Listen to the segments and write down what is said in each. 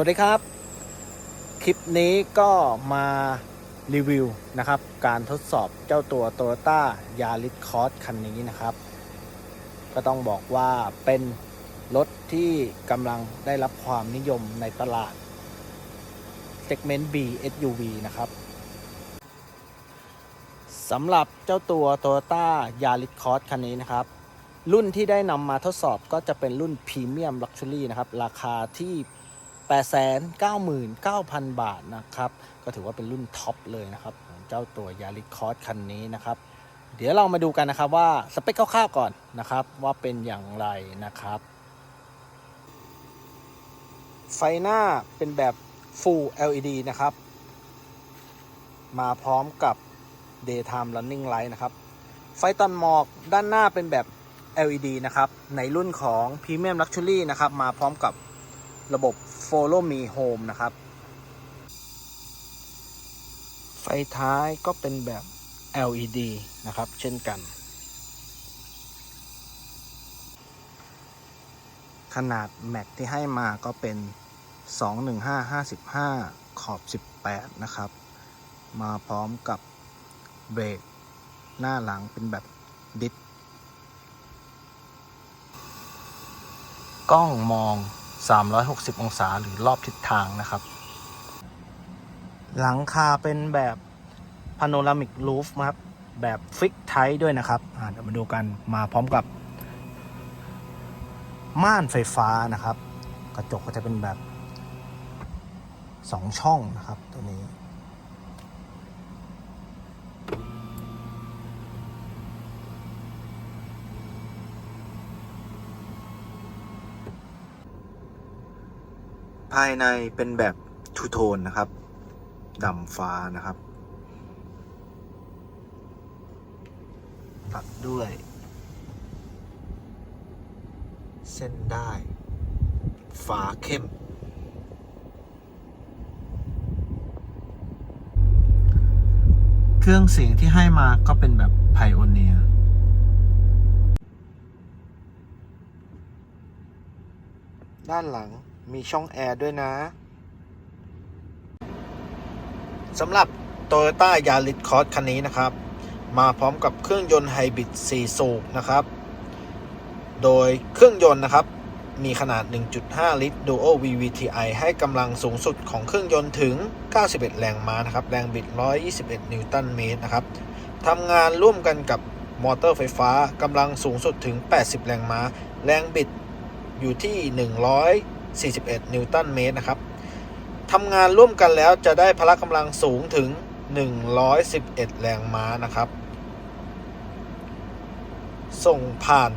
วัสดีครับ คลิปนี้ก็มารีวิวนะครับ การทดสอบเจ้าตัว Toyota Yaris Cross คันนี้นะครับ ก็ต้องบอกว่าเป็นรถที่กำลังได้รับความนิยมในตลาด segment B SUV นะครับสำหรับเจ้าตัว Toyota Yaris Cross คันนี้นะครับรุ่นที่ได้นำมาทดสอบก็จะเป็นรุ่น Premium Luxury นะครับ ราคาที่ 899,000 บาทนะครับ ก็ถือว่าเป็นรุ่นท็อปเลยนะครับเจ้าตัว Yaris Cross คันนี้นะครับ เดี๋ยวเรามาดูกันนะครับว่าสเปคคร่าวๆก่อนนะครับ ว่าเป็นอย่างไรนะครับ ไฟหน้าเป็นแบบ Full LED นะครับ มาพร้อมกับ Daytime Running Light นะครับ ไฟตันหมอกด้านหน้าเป็นแบบ LED นะครับ ในรุ่นของ Premium Luxury นะครับ มาพร้อมกับ ระบบ Follow Me Home นะครับ ไฟท้ายก็เป็นแบบ LED นะครับ เช่นกัน ขนาดแม็กที่ให้มาก็เป็น 215-55 ขอบ 18 นะครับ มาพร้อมกับเบรกหน้าหลังเป็นแบบดิสกล้องมอง 360 องศาหรือรอบทิศทางนะครับ หลังคาเป็นแบบพาโนรามิกรูฟครับ แบบฟิกไทด้วยนะครับเดี๋ยวมาดูกันมาพร้อมกับ ม่านไฟฟ้านะครับ กระจกก็จะเป็นแบบ 2 ช่องนะครับตัวนี้ ภายในเป็นแบบทูโทนนะครับดำฟ้านะครับ ตัดด้วย เส้นได้ฟ้าเข้ม เครื่องเสียงที่ให้มาก็เป็นแบบไพโอเนียด้านหลัง มีช่องแอร์ด้วยนะสำหรับ Toyota Yaris Cross คันนี้นะครับ มาพร้อมกับเครื่องยนต์ไฮบริด4 สูบนะครับ โดยเครื่องยนต์นะครับ มีขนาด 1.5 ลิตร Duo VVTi ให้กำลังสูงสุดของเครื่องยนต์ถึง 91 แรงม้านะครับ แรงบิด 121 นิวตันเมตรนะครับทำงานร่วมกันกับมอเตอร์ไฟฟ้ากำลังสูงสุดถึง 80 แรงม้า แรงบิดอยู่ที่ 41 นิวตันเมตรนะครับทำงานร่วมกันแล้วจะได้พละกำลังสูงถึง 111 แรงม้านะครับ ส่งผ่าน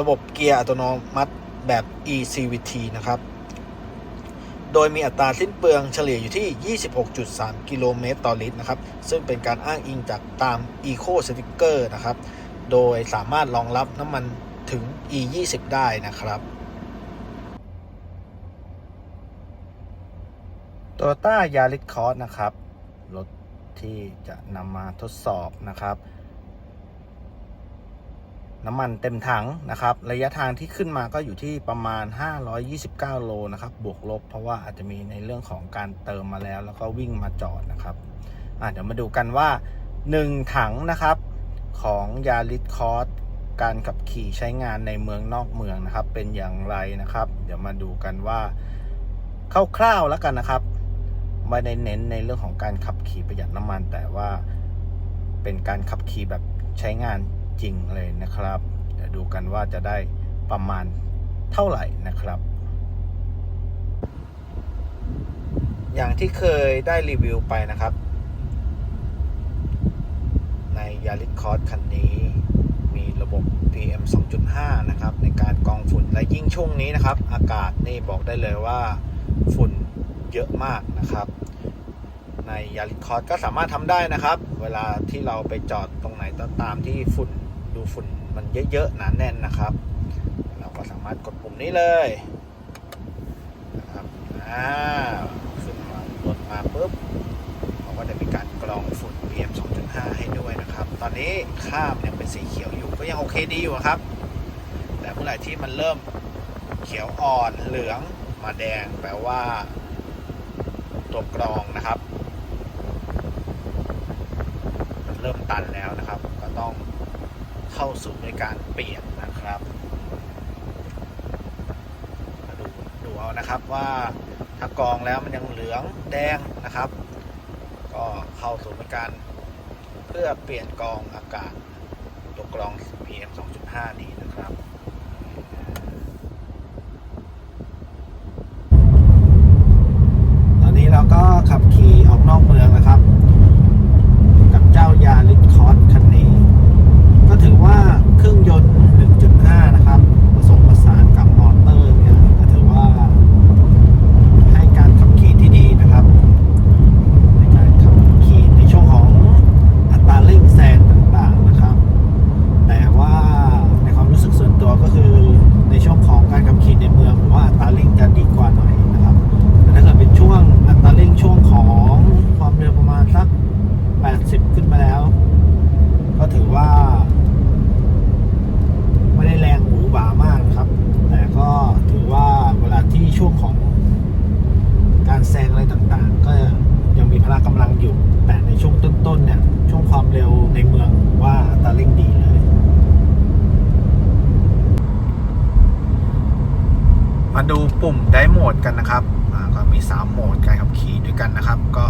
ระบบเกียร์อัตโนมัติแบบ eCVT นะครับ โดยมีอัตราสิ้นเปลืองเฉลี่ยอยู่ที่ 26.3 กิโลเมตรต่อลิตรนะครับ ซึ่งเป็นการอ้างอิงจากตาม Eco Sticker นะครับ โดยสามารถรองรับน้ำมันถึง E20 ได้นะครับ Toyota Yaris Cross นะครับ รถที่จะนำมาทดสอบนะครับ น้ำมันเต็มถังนะครับ ระยะทางที่ขึ้นมาก็อยู่ที่ประมาณ 529 โลนะครับ บวกลบ เพราะว่าอาจจะมีในเรื่องของการเติมมาแล้ว แล้วก็วิ่งมาจอดนะครับเดี๋ยวมาดูกันว่า 1 ถังนะครับของ Yaris Cross การขับขี่ใช้งานในเมืองนอกเมืองนะครับ เป็นอย่างไรนะครับ เดี๋ยวมาดูกันว่าคร่าวๆแล้วกันนะครับ ไม่ได้เน้นในเรื่องของการขับขี่ประหยัดน้ำมัน แต่ว่าเป็นการขับขี่แบบใช้งานจริงเลยนะครับเดี๋ยวดูกันว่าจะได้ประมาณเท่าไหร่นะครับ อย่างที่เคยได้รีวิวไปนะครับ ใน Yaris Cross คันนี้มีระบบ PM 2.5 นะครับ ในการกองฝุ่นและยิ่งช่วงนี้นะครับ อากาศนี่บอกได้เลยว่าฝุ่น เยอะมากนะครับ ในยาริคอร์ดก็สามารถทำได้นะครับ เวลาที่เราไปจอดตรงไหนก็ตามที่ฝุ่นดูฝุ่นมันเยอะๆหนาแน่นนะครับ เราก็สามารถกดปุ่มนี้เลยนะครับอ่าขึ้นมารถมาปุ๊บเราก็จะมีการกรองฝุ่น PM 2.5 ให้ด้วยนะครับ ตอนนี้ข้ามยังเป็นสีเขียวอยู่ก็ยังโอเคดีอยู่ครับ แต่เมื่อไหร่ที่มันเริ่มเขียวอ่อนเหลืองมาแดงแปลว่า ตัวกรองนะครับ มันเริ่มตันแล้วนะครับ ก็ต้องเข้าสู่ในการเปลี่ยนนะครับมาดูดูเอานะครับว่าถ้ากรองแล้วมันยังเหลืองแดงนะครับ ก็เข้าสู่ในการเพื่อเปลี่ยนกรองอากาศตัวกรอง PM 2.5 นี้นะครับ ตอนนี้เราก็ขับขี่ออกนอกเมืองนะครับ กับเจ้ายาริสคอร์สคันนี้ ก็ถือว่าเครื่องยนต์ 1.5 นะครับ ผสมผสานกับมอเตอร์เนี่ยก็ถือว่า ให้การขับขี่ที่ดีนะครับ ในการขับขี่ในช่วงของอัตราเร่งแซงต่างๆนะครับ แต่ว่าในความรู้สึกส่วนตัวก็คือในช่วงของการขับขี่ในเมืองผมว่าอัตราเร่งจะดีกว่าหน่อยนะครับแต่ถ้าเกิดเป็นช่วงอัตราเร่งช่วงของความเร็วประมาณสัก 80 ขึ้นมาแล้ว ก็ถือว่า ไม่ได้แรงหวือหวามากนะครับ แต่ก็ถือว่าเวลาที่ช่วงของการแซงอะไรต่างๆ ก็ยังมีพละกำลังอยู่ แต่ในช่วงต้นๆเนี่ย ช่วงความเร็วในเมืองว่าอัตราเร่งดีเลย มาดูปุ่มได้โหมดกันนะครับก็มี 3 โหมดการขับขี่ด้วยกันนะครับ ก็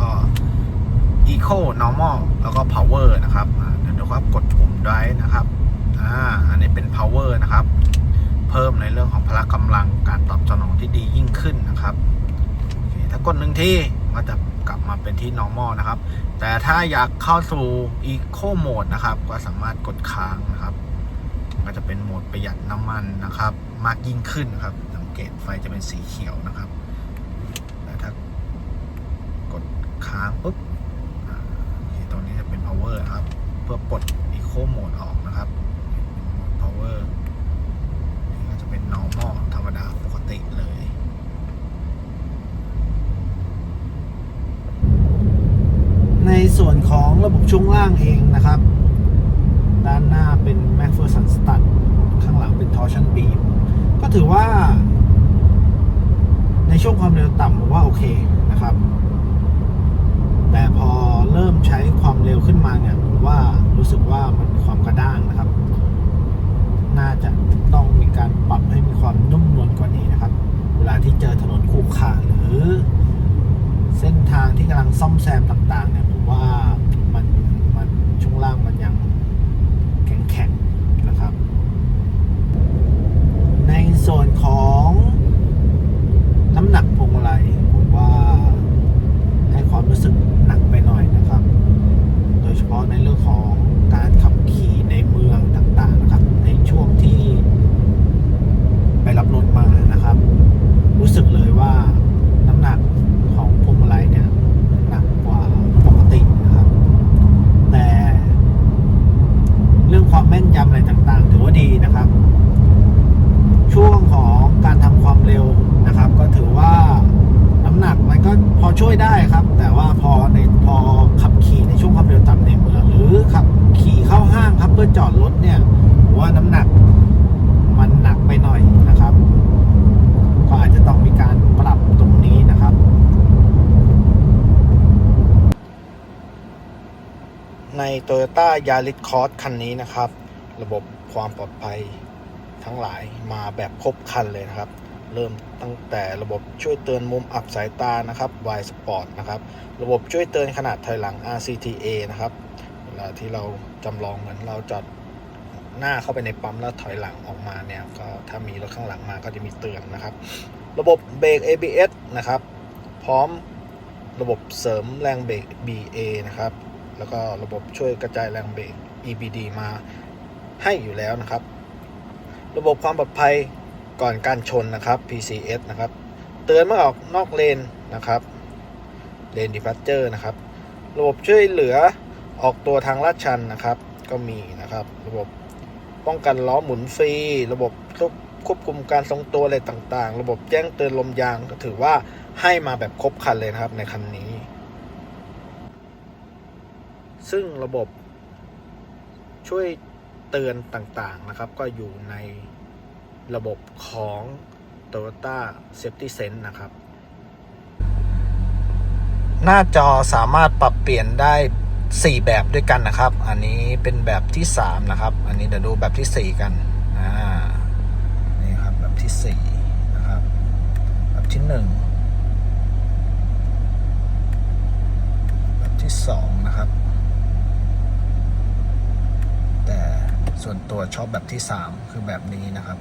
Eco Normal แล้วก็ Power นะครับเดี๋ยวดูครับกดปุ่ม Drive นะครับอันนี้เป็น Power นะครับ เพิ่มในเรื่องของพละกำลังการตอบสนองที่ดียิ่งขึ้นนะครับถ้ากดหนึ่งที่ก็จะกลับมาเป็นที่ normal นะครับ แต่ถ้าอยากเข้าสู่ eco mode นะครับ ก็สามารถกดค้างนะครับ ก็จะเป็นโหมดประหยัดน้ำมันนะครับ มากยิ่งขึ้นครับ เกตไฟจะเป็นสีเขียวนะครับแต่ถ้ากดค้างปุ๊บอ่าโอเคตรงนี้จะเป็น power ครับ เพื่อปลด eco mode ออกนะครับ power นี่ก็จะเป็น normal ธรรมดาปกติเลยในส่วนของระบบช่วงล่างเองนะครับ ด้านหน้าเป็น MacPherson Stud ข้างหลังเป็น Torsion Beam ก็ถือว่า ช่วงความเร็วต่ำผมว่าโอเคนะครับ แต่พอเริ่มใช้ความเร็วขึ้นมาเนี่ยผมว่ารู้สึกว่ามันมีความกระด้างนะครับ น่าจะต้องมีการปรับให้มีความนุ่มนวลกว่านี้นะครับ เวลาที่เจอถนนขรุขระหรือ เส้นทางที่กำลังซ่อมแซมต่างๆเนี่ยผมว่ามันมันช่วงล่างมันยังแข็งแข็งๆนะครับ ในส่วนของน้ำหนักพวงมาลัยผมว่าให้ความรู้สึกหนักไปหน่อยนะครับ โดยเฉพาะในเรื่องของการขับขี่ในเมืองต่างๆนะครับ ในช่วงที่ไปรับรถมานะครับ รู้สึกเลยว่าน้ำหนักของพวงมาลัยเนี่ยหนักกว่าปกตินะครับ แต่เรื่อง ความแม่นยำอะไรต่างๆ ถือว่าดีนะครับ ช่วงของการทำความเร็วนะครับ ก็ถือว่าน้ำหนักมันก็พอช่วยได้ครับ แต่ว่าพอในพอขับขี่ในช่วงความเร็วต่ำในเมืองหรือขับขี่เข้าห้างครับเพื่อจอดรถเนี่ยว่าน้ำหนักมันหนักไปหน่อยนะครับ ก็อาจจะต้องมีการปรับตรงนี้นะครับ ใน Toyota Yaris Cross คันนี้นะครับ ระบบความปลอดภัยทั้งหลายมาแบบครบคันเลยนะครับ เริ่มตั้งแต่ระบบช่วยเตือนมุมอับสายตานะครับ Y Sport นะครับ ระบบช่วยเตือนขนาดถอยหลัง RCTA นะครับเวลาที่เราจำลองเหมือนเราจอดหน้าเข้าไปในปั๊มแล้วถอยหลังออกมาเนี่ยก็ถ้ามีรถข้างหลังมาก็จะมีเตือนนะครับ ระบบเบรก ABS นะครับ พร้อมระบบเสริมแรงเบรก BA นะครับ แล้วก็ระบบช่วยกระจายแรงเบรก EBD มาให้อยู่แล้วนะครับ ระบบความปลอดภัยก่อนการชนนะครับ PCS นะครับ เตือนเมื่อออกนอกเลนนะครับเลนดิพั r เจอร์นะครับ ระบบช่วยเหลือออกตัวทางลาดชันนะครับ ก็มีนะครับ ระบบป้องกันล้อหมุนฟรี ระบบควบคุมการทรงตัวอะไรต่างๆ ระบบแจ้งเตือนลมยางก็ถือว่าให้มาแบบครบคันเลยนะครับในคันนี้ ซึ่งระบบช่วยเตือนต่างๆนะครับ ก็อยู่ในระบบของ Toyota Safety Sense นะครับ หน้าจอสามารถปรับเปลี่ยนได้ 4 แบบด้วยกันนะครับ อันนี้เป็นแบบที่ 3 นะครับ อันนี้เดี๋ยวดูแบบที่ 4 กันอ่านี่ครับแบบที่ 4 นะครับ แบบที่ 1 แบบที่ 2 นะครับ แต่ ส่วนตัวชอบแบบที่ 3 คือแบบนี้นะครับ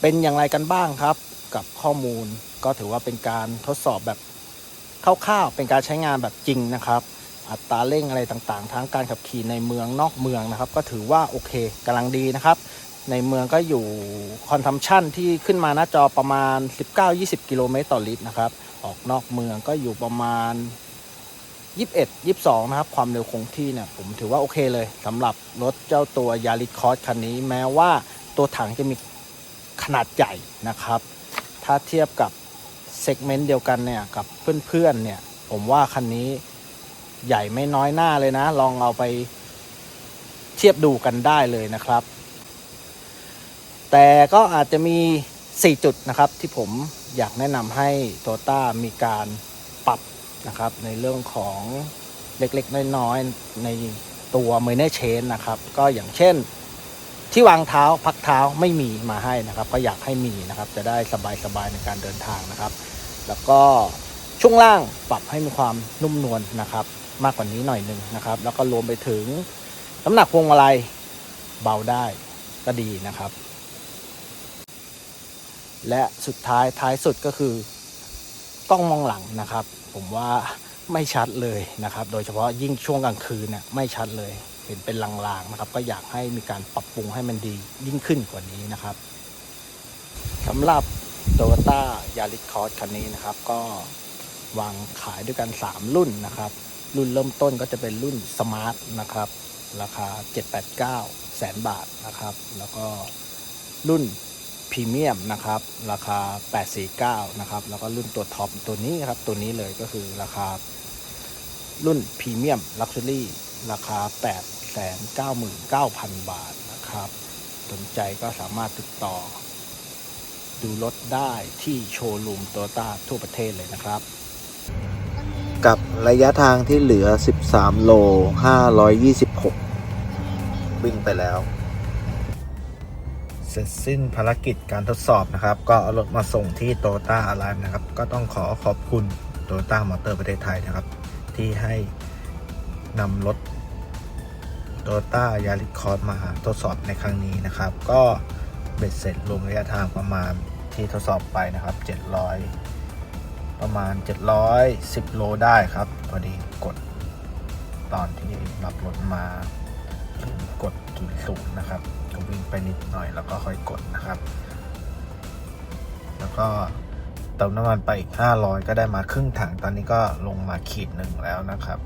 เป็นอย่างไรกันบ้างครับ กับข้อมูลก็ถือว่าเป็นการทดสอบแบบคร่าวๆเป็นการใช้งานแบบจริงนะครับ อัตราเร่งอะไรต่างๆ ทั้งการขับขี่ในเมืองนอกเมืองนะครับ ก็ถือว่าโอเคกำลังดีนะครับ ในเมืองก็อยู่คอนซัมชันที่ขึ้นมาหน้าจอประมาณ 19-20 กิโลเมตรต่อลิตรนะครับ ออกนอกเมืองก็อยู่ประมาณ 21 22 นะครับ ความเร็วคงที่เนี่ยผมถือว่าโอเคเลยสำหรับรถเจ้าตัวยาริ s คอ s คันนี้ แม้ว่าตัวถังจะมีขนาดใหญ่นะครับ ถ้าเทียบกับเซกเมนต์เดียวกันเนี่ยกับเพื่อนๆเนี่ยผมว่าคันนี้ใหญ่ไม่น้อยหน้าเลยนะ ลองเอาไปเทียบดูกันได้เลยนะครับ แต่ก็อาจจะมี 4 จุดนะครับที่ผมอยากแนะนำให้โตต้ามีการปรับนะครับในเรื่องของเล็กๆ น้อยๆ ในตัวเมเนเชนนะครับ ก็อย่างเช่นที่วางเท้าพักเท้าไม่มีมาให้นะครับ ก็อยากให้มีนะครับจะได้สบายๆในการเดินทางนะครับ แล้วก็ช่วงล่างปรับให้มีความนุ่มนวลนะครับ มากกว่านี้หน่อยหนึ่งนะครับ แล้วก็รวมไปถึงน้ำหนักพวงมาลัยเบาได้ก็ดีนะครับ และสุดท้ายท้ายสุดก็คือกล้องมองหลังนะครับ ผมว่าไม่ชัดเลยนะครับ โดยเฉพาะยิ่งช่วงกลางคืนเนี่ยไม่ชัดเลยเห็นเป็นลางๆนะครับ ก็อยากให้มีการปรับปรุงให้มันดียิ่งขึ้นกว่านี้นะครับสำหรับ t o y ต้ายาริคอ s คันนี้นะครับ ก็วางขายด้วยกัน 3 รุ่นนะครับ รุ่นเริ่มต้นก็จะเป็นรุ่นสมาร์ทนะครับ ราคา 789 แสนบาทนะครับ แล้วก็รุ่น พรีเมียมนะครับ ราคา 849 นะครับ แล้วก็รุ่นตัวท็อปตัวนี้ครับ ตัวนี้เลยก็คือราคา รุ่นพรีเมียมลักชัวรี่ราคา 899,000 บาทนะครับสนใจก็สามารถติดต่อ ดูรถได้ที่โชว์รูมโตโยต้าทั่วประเทศเลยนะครับ กับระยะทางที่เหลือ 13 โล 526 วิ่งไปแล้ว สร็จสิ้นภารกิจการทดสอบนะครับ ก็เอารถมาส่งที่โตโยต้าอารานนะครับ ก็ต้องขอขอบคุณโตโยต้ามอเตอร์ประเทศไทยนะครับ ที่ให้นำรถโตโยต้ายาริคอ s มาทดสอบในครั้งนี้นะครับ ก็เบ็ดเสร็จรวมระยะทางประมาณที่ทดสอบไปนะครับ 700 ประมาณ 710 โลได้ครับ พอดีกดตอนที่รับรถมากดจุดสูงนะครับ วิ่งไปนิดหน่อยแล้วก็ค่อยกดนะครับ แล้วก็เติมน้ำมันไปอีก 500 ก็ได้มาครึ่งถัง ตอนนี้ก็ลงมาขีดหนึ่งแล้วนะครับ